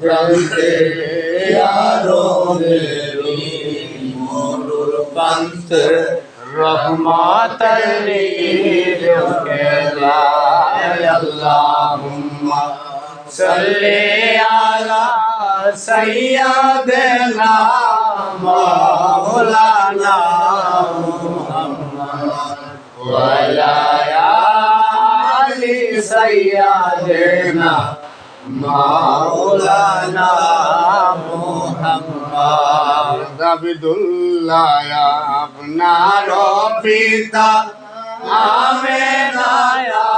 প্রান্তে মরুর প্রান্তে রহমতাল্লিল আল্লাহুম্মা সাল্লি আলা সাইয়্যিদিনা মাওলানা মুহাম্মদ ওয়া আলা আলি সাইয়্যিদিনা মাওলানা মুহাম্মদ। আবিদুল্লাহ আপনার পিতা। আমেনায়া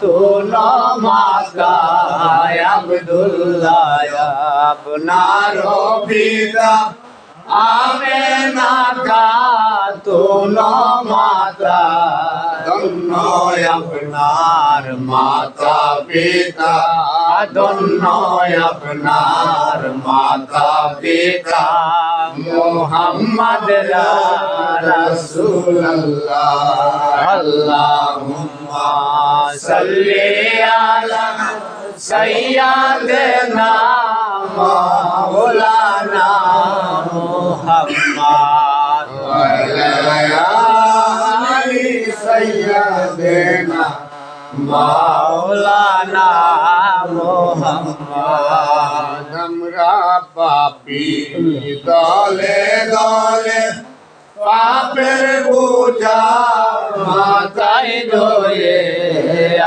তো নমাকায় আব্দুল্লাহ আপনার পিতা। আমেনাকা তো নমাতা ধন্য আপনার মাতা পিতা ধন্য আপনার মাতা পিতা মোহাম্মদ রাসূলুল্লাহ। আল্লাহুম্মা সাল্লি আলা সাইয়্যিদিনা মাওলানা মুহাম্মদ। ওয়া আলা আলি সাইয়্যিদিনা মাওলানা আমরা পাপি দলে দলে পাপের বোঝা মাথায় ধরে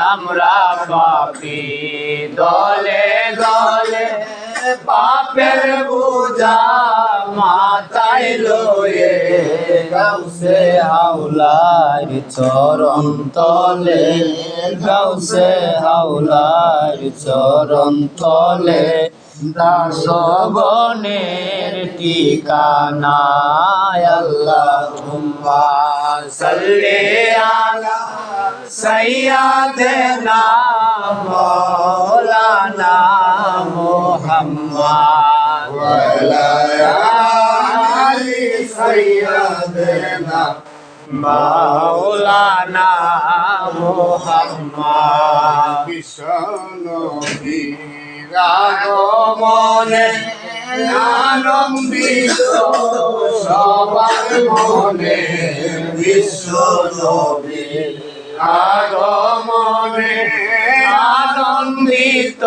আমরা পাপি দলে দলে পাপের বোঝা মাথায় লয়ে গাউসে হাওলার চরণ তলে, গাউসে হাওলার চরণ তলে। দাসবনের ঠিকানা আল্লাহুম্মা সাল্লি আলা সাইয়্যিদিনা মাওলানা মুহাম্মদ। আলি সাইয়্যিদিনা মাওলানা মুহাম্মদ। বিষ্ণবী রাগমনে আনন্দিত সবার মনে বিশ্ব নবী আগমনে, আনন্দিত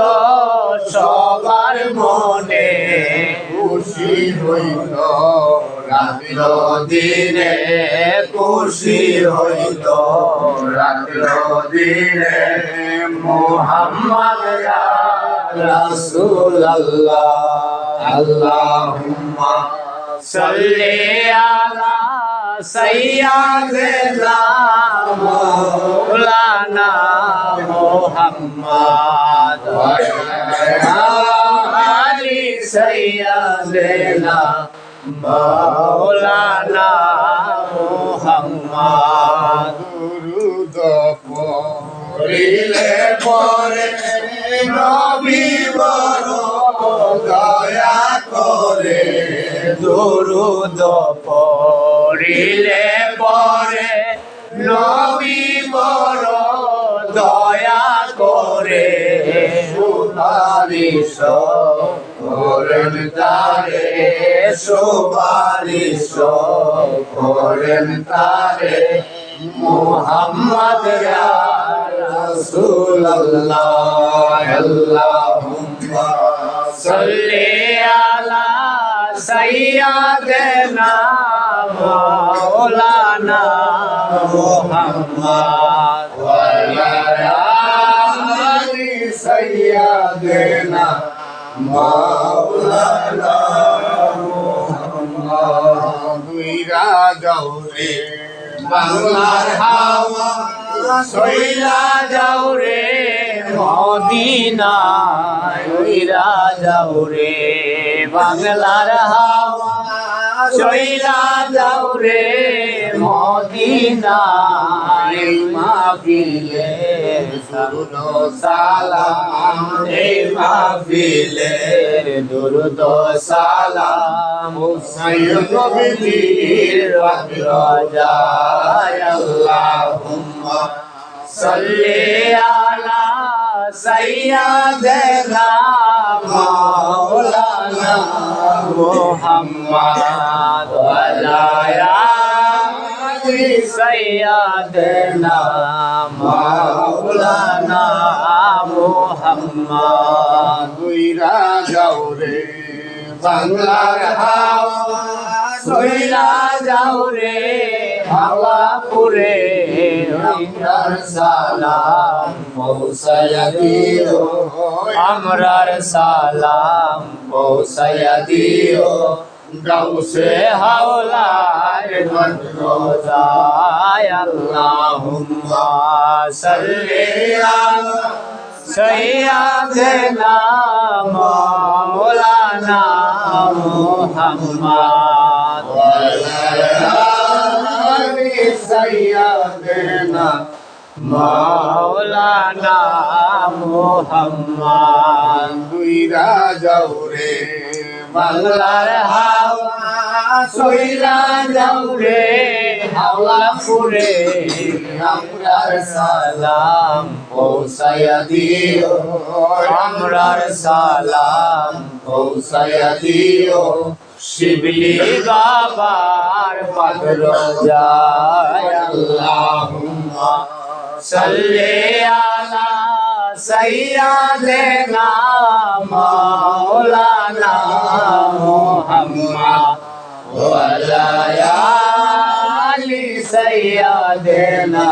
সবার মনে, খুশি হইল। রাত্র দিনে খুশি হইল রাত্র দিনে মোহাম্মদ রাসূল আল্লাহ আল্লাহুম্মা সাল্লি আলা সাইয়্যিদিনা মাওলানা মুহাম্মদ। ওয়া আলি সাইয়্যিদিনা মাওলানা মুহাম্মদ। দুরুদ পড়িলে পরে নবী বড় দয়া করে। দুরুদ পড়িলে পরে নবী বড় দয়া করে। সুপারিশ করেন তারে সুপারিশ করেন তারে। মুহাম্মদ আল্লাহুম্মা সাল্লি আলা সাইয়্যিদিনা মাওলানা মুহাম্মদ ওয়া আলা আলি রাজাউরে বাংলার হাওয়া সইলা যাও রে মদিনায় ওইরা যাও রে বাংলার হাওয়া সইলা যাও রে মদিনায় মাহফিলে দরুদ সালাম। রে মাহফিলে দরুদ সালাম। হুসাইন নবীর রাজায় আল্লাহুম্মা সাল্লি سيدنا مولانا محمد দুইরা যাও রে বাংলার হাওয়া সইলা যাও রে হাওয়া পুরে আমরার সালাম পৌঁছায়া দিও আমরার সালাম পৌঁছায়া দিও গাউসে সে হাওলার রোজায় আল্লাহুম্মা সাল্লি আলা সাইয়্যিদিনা মাওলানা মুহাম্মদ আলি সাইয়্যিদিনা মাওলানা মুহাম্মদ দুইরা যাও রে বাংলার হাওয়া সইলা যাও রে, হাওলা পুরে আমরার সালাম পৌঁছায়া দিও। আমরার সালাম পৌঁছায়া দিও। শিবলি বাবার পাত্র যায় আল্লাহুম্মা, সাল্লি আলা সাইয়্যিদিনা মাওলানা ওয়ালা আলি সাইয়্যিদিনা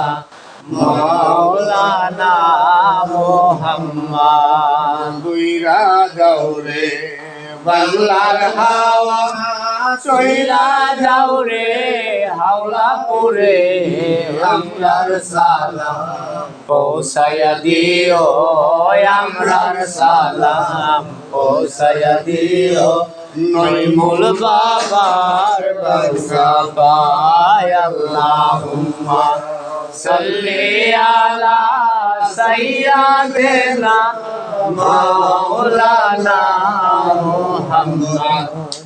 মাওলানা মুহাম্মদ দুইরা যাও রে বাংলার হাওয়া চইলা যাও রে হাওলা পুরে আমরার সালাম। পৌঁছায়া দিও, আমরার সালাম। পৌঁছায়া দিও, নইমুল বাবার পায় আল্লাহুম্মা সাল্লি আলা সাইয়্যিদিনা মাওলানা Muhammad.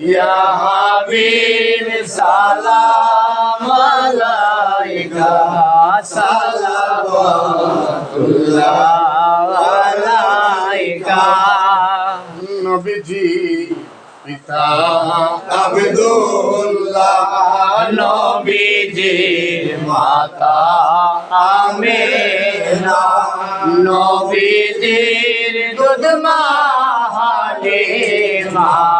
Ya Habib salam alaika Salawatullah alaika নবীজি পিতা আব্দুল্লাহ নবীজির মাতা আমেনা নবীজির দুধ মা নবীজির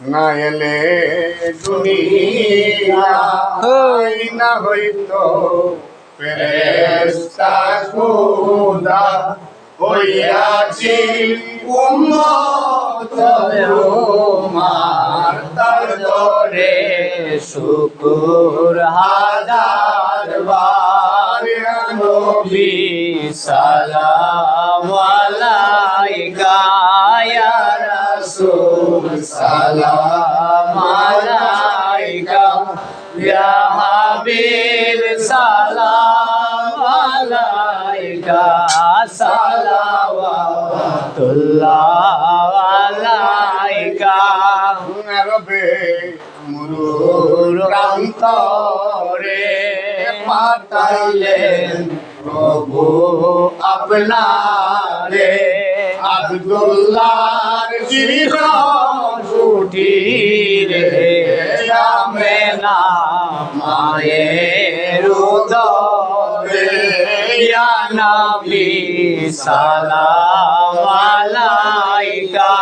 না এলে দুনিয়া হই। না হইতো ফেরেশতা খুদা হইয়াছি উম্মত। তোমার তার দরে শুকুর হাজার বার নবী সালাম আলাইকা। সালাম আলাইকা। ইয়া হাবিব সালাম আলাইকা সালাওয়াতুল্লাহ আলাইকা রবে মুরুর প্রান্তরে পাঠাইলেন প্রভু আপনারে আব্দুল্লাহর চির ছুটি রে রামে না মায়ের উদরে ইয়া নবী, সালাম আলাইকা।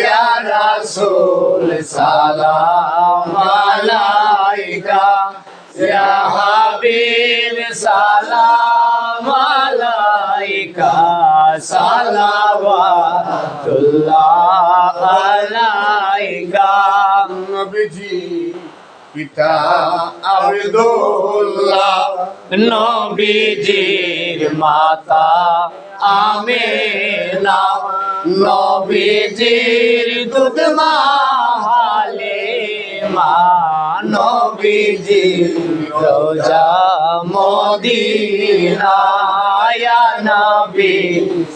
ইয়া রাসূল, সালাম আলাইকা। ইয়া হাবিব, সালাম আলাইকা। সালাওয়াতুল্লাহ আলাইকা। নবীজি পিতা আব্দুল্লাহ। নবীজির মাতা আমেনা। নবীজির দুধ মাহালে মা। নবীজির রোজা মদিনা নবী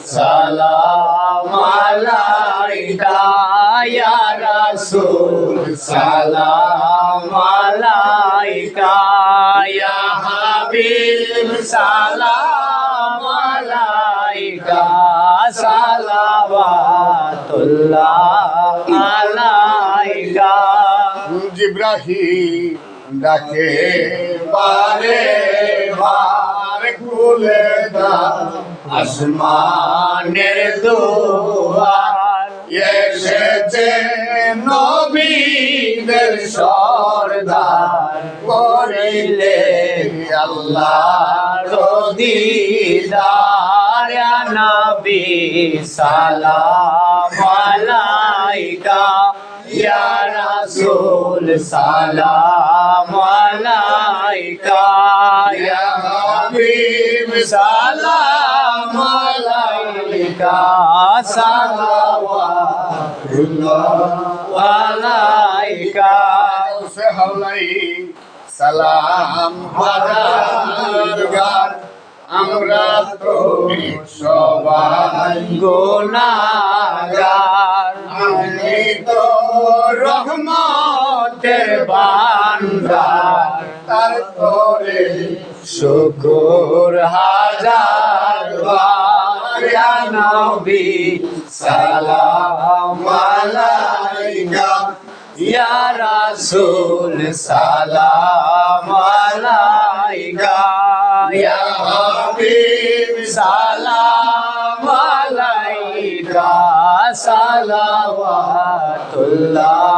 সালাম আলাইকা। রাসূল, সালাম আলাইকা, ইয়া হাবিব, সালাম আলাইকা, সালাওয়াতুল্লাহ আলাইকা। জিব্রাহিম ডাকে, বারে বার খুলে দাও, আসমানের দুয়ার এসেছে নবীদের সরদার, করিলে আল্লাহ দিদার। নবী, সালাম আলাইকা। ইয়া রাসূল, সালাম আলাইকা। ইয়া হাবিব, সালাম আলাইকা। সালাম আমরা তো সবাই গুনাগার আমি তো রহমতের বান্দার। তারপরে শুকুর হাজার বার। নবী সালাম আলাইকা। রাসূল সালাম আলাইকা। হাবিব সালাম আলাইকা। সালাওয়াতুল্লাহ।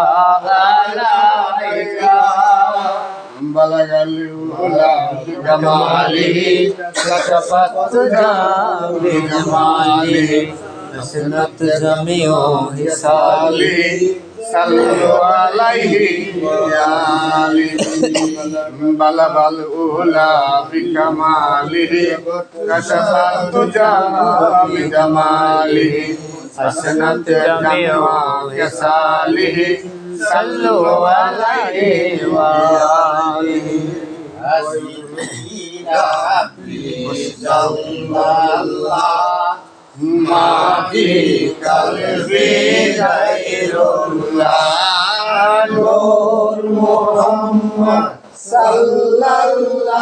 بلغ الأولى جماله كشفت بجماله حسنت جميع حسابه صلوا عليه يا علي بلغ الأولى بكماله كشف الدجى بجماله حسنت جميع خصاله صلوا عليه وآله ما في قلبي غير الله نور محمد صلى الله